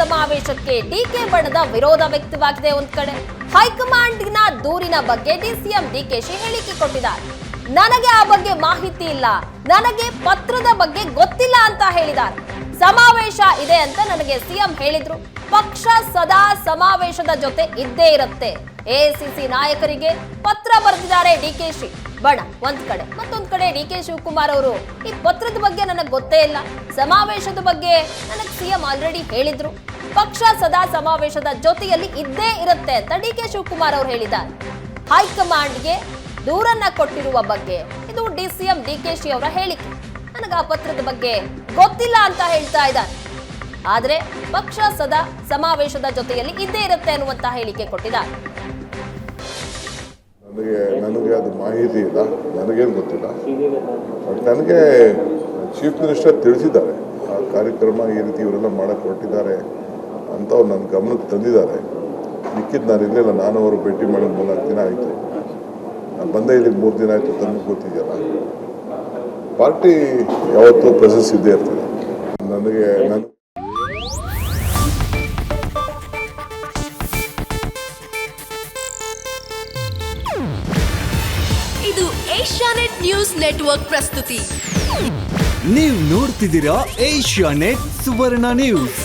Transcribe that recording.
ಸಮಾವೇಶಕ್ಕೆ ಡಿಕೆ ಬಣದ ವಿರೋಧ ವ್ಯಕ್ತವಾಗಿದೆ. ಒಂದ್ ಕಡೆ ಹೈಕಮಾಂಡ್ನ ದೂರಿನ ಬಗ್ಗೆ ಡಿಸಿಎಂ ಡಿಕೆಶಿ ಹೇಳಿಕೆ ಕೊಟ್ಟಿದ್ದಾರೆ. ನನಗೆ ಆ ಬಗ್ಗೆ ಮಾಹಿತಿ ಇಲ್ಲ. ನನಗೆ ಪತ್ರದ ಬಗ್ಗೆ ಗೊತ್ತಿಲ್ಲ ಅಂತ ಹೇಳಿದ್ದಾರೆ. ಸಮಾವೇಶ ಇದೆ ಅಂತ ನನಗೆ ಸಿಎಂ ಹೇಳಿದ್ರು. ಪಕ್ಷ ಸದಾ ಸಮಾವೇಶದ ಜೊತೆ ಇದ್ದೇ ಇರುತ್ತೆ. ಎಸಿಸಿ ನಾಯಕರಿಗೆ ಪತ್ರ ಬರೆದಿದ್ದಾರೆ ಡಿಕೆಶಿ ಬಣ, ಒಂದ್ ಕಡೆ ಮತ್ತೊಂದ್ ಕಡೆ ಡಿ ಕೆ ಶಿವಕುಮಾರ್ ಅವರು ಈ ಪತ್ರದ ಬಗ್ಗೆ ನನಗೆ ಗೊತ್ತೇ ಇಲ್ಲ. ಸಮಾವೇಶದ ಬಗ್ಗೆ ನನಗೆ ಸಿಎಂ ಆಲ್ರೆಡಿ ಹೇಳಿದ್ರು. ಪಕ್ಷ ಸದಾ ಸಮಾವೇಶದ ಜೊತೆಯಲ್ಲಿ ಇದ್ದೇ ಇರುತ್ತೆ ಅಂತ ಡಿ ಕೆ ಶಿವಕುಮಾರ್ ಅವರು ಹೇಳಿದ್ದಾರೆ. ಹೈಕಮಾಂಡ್ಗೆ ದೂರನ್ನ ಕೊಟ್ಟಿರುವ ಬಗ್ಗೆ, ಇದು ಡಿ ಸಿಎಂ ಡಿ ಕೆ ಶಿ ಅವರ ಹೇಳಿಕೆ. ನನಗೆ ಆ ಪತ್ರದ ಬಗ್ಗೆ ಗೊತ್ತಿಲ್ಲ ಅಂತ ಹೇಳ್ತಾ ಇದ್ದಾರೆ. ಆದ್ರೆ ಪಕ್ಷ ಸದಾ ಸಮಾವೇಶದ ಜೊತೆಯಲ್ಲಿ ಇದ್ದೇ ಇರುತ್ತೆ ಅನ್ನುವಂತ ಹೇಳಿಕೆ ಕೊಟ್ಟಿದ್ದಾರೆ. ನನಗೆ ನನಗೆ ಅದು ಮಾಹಿತಿ ಇಲ್ಲ. ನನಗೇನು ಗೊತ್ತಿಲ್ಲ. ಬಟ್ ನನಗೆ ಚೀಫ್ ಮಿನಿಸ್ಟರ್ ತಿಳಿಸಿದ್ದಾರೆ. ಆ ಕಾರ್ಯಕ್ರಮ ಈ ರೀತಿ ಇವರೆಲ್ಲ ಮಾಡಕ್ಕೆ ಹೊರಟಿದ್ದಾರೆ ಅಂತ ಅವ್ರು ನನ್ನ ಗಮನಕ್ಕೆ ತಂದಿದ್ದಾರೆ. ಮಿಕ್ಕಿದ್ದು ನಾನು ಇರಲಿಲ್ಲ ನಾನು ಅವರು ಭೇಟಿ ಮಾಡೋದು ಮೂರ್ನಾಲ್ಕು ದಿನ ಆಯಿತು. ನಾನು ಬಂದೇ ಇಲ್ಲಿಗೆ ಮೂರು ದಿನ ಆಯಿತು ತಂದು ಗೊತ್ತಿದೆಯಲ್ಲ ಪಾರ್ಟಿ ಯಾವತ್ತೂ ಪ್ರೆಸೆನ್ಸ್ ಇದ್ದೇ ಇರ್ತದೆ. ನನಗೆ ನನ್ನ ಇದು ಏಷ್ಯಾನೆಟ್ ನ್ಯೂಸ್ ನೆಟ್ವರ್ಕ್ ಪ್ರಸ್ತುತಿ. ನೀವು ನೋಡ್ತಿದ್ದೀರಾ ಏಷ್ಯಾನೆಟ್ ಸುವರ್ಣ ನ್ಯೂಸ್.